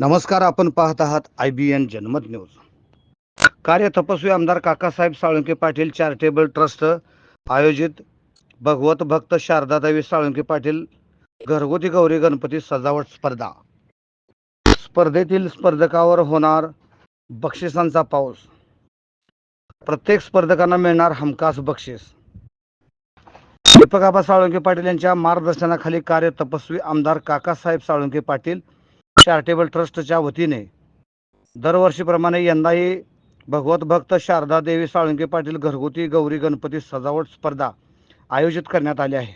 नमस्कार आपण पाहत आहात I B N Janmat news. कार्य तपस्वी आमदार काकासाहेब साळुंके पाटील चॅरिटेबल ट्रस्ट आयोजित भगवत भक्त शारदादेवी साळुंके पाटील घरगुती गौरी गणपती सजावट स्पर्धा. स्पर्धेतील स्पर्धकावर होणार बक्षिसांचा पाऊस. प्रत्येक स्पर्धकांना मिळणार हमखास बक्षीस. दीपक आबा साळुंके पाटील यांच्या मार्गदर्शनाखाली कार्य तपस्वी आमदार काकासाहेब साळुंके पाटील चॅरिटेबल ट्रस्टच्या वतीने दरवर्षीप्रमाणे यंदाही भगवत भक्त शारदा देवी साळुंके पाटील घरगुती गौरी गणपती सजावट स्पर्धा आयोजित करण्यात आली आहे.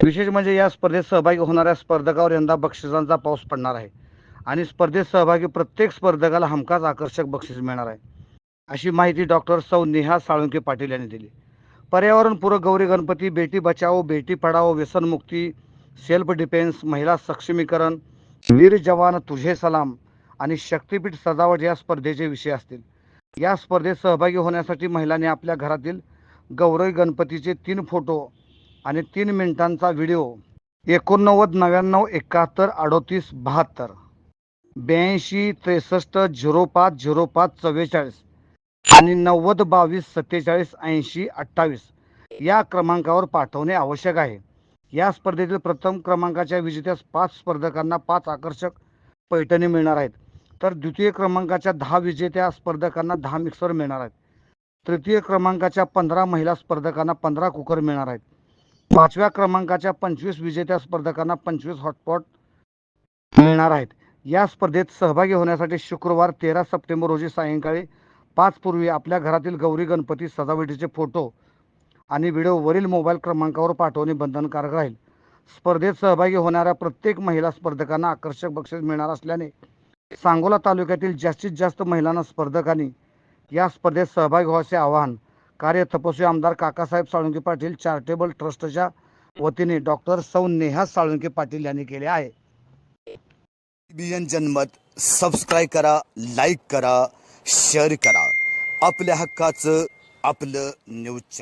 विशेष म्हणजे या स्पर्धेत सहभागी होणाऱ्या स्पर्धकावर यंदा बक्षिसांचा पाऊस पडणार आहे आणि स्पर्धेत सहभागी प्रत्येक स्पर्धकाला हमखास आकर्षक बक्षीस मिळणार आहे. अशी माहिती डॉक्टर सौ नेहा साळुंके पाटील यांनी दिली. पर्यावरणपूरक गौरी गणपती बेटी बचाओ बेटी पढाओ व्यसनमुक्ती सेल्फ डिफेन्स महिला सक्षमीकरण वीर जवान तुझे सलाम आणि शक्तीपीठ सजावट या स्पर्धेचे विषय असतील. या स्पर्धेत सहभागी होण्यासाठी महिलांनी आपल्या घरातील गौरई गणपतीचे तीन फोटो आणि तीन मिनिटांचा व्हिडिओ एकोणनव्वद नव्याण्णव एकाहत्तर अडोतीस बहात्तर ब्याऐंशी त्रेसष्ट झिरो पाच झिरो पाच चव्वेचाळीस आणि नव्वद बावीस सत्तेचाळीस ऐंशी अठ्ठावीस या क्रमांकावर पाठवणे आवश्यक आहे. या स्पर्धेतील प्रथम क्रमांकाच्या विजेत्यास पाच स्पर्धकांना पाच आकर्षक पैठणी मिळणार आहेत. तर द्वितीय क्रमांकाच्या दहा विजेत्या स्पर्धकांना दहा मिक्सर मिळणार आहेत. तृतीय क्रमांकाच्या पंधरा महिला स्पर्धकांना पंधरा कुकर मिळणार आहेत. पाचव्या क्रमांकाच्या पंचवीस विजेत्या स्पर्धकांना पंचवीस हॉटपॉट मिळणार आहेत. या स्पर्धेत सहभागी होण्यासाठी शुक्रवार तेरा सप्टेंबर रोजी सायंकाळी पाच पूर्वी आपल्या घरातील गौरी गणपती सजावटीचे फोटो आणि व्हिडिओ वरील मोबाईल क्रमांकावर पाठवणे बंधनकारक राहील. स्पर्धेत सहभागी होणाऱ्या प्रत्येक महिला स्पर्धकांना आकर्षक बक्षीस मिळणार असल्याने सांगोला तालुक्यातील जास्तीत जास्त महिलांना स्पर्धकांनी या स्पर्धेत सहभागी व्हायचे आवाहन कार्य तपस्वी आमदार काकासाहेब साळुंके पाटील चॅरिटेबल ट्रस्टच्या वतीने डॉक्टर सौ नेहा साळुंके पाटील यांनी केले आहे. बीएन जनमत सबस्क्राईब करा लाईक करा शेअर करा. आपल्या हक्काचं आपलं न्यूज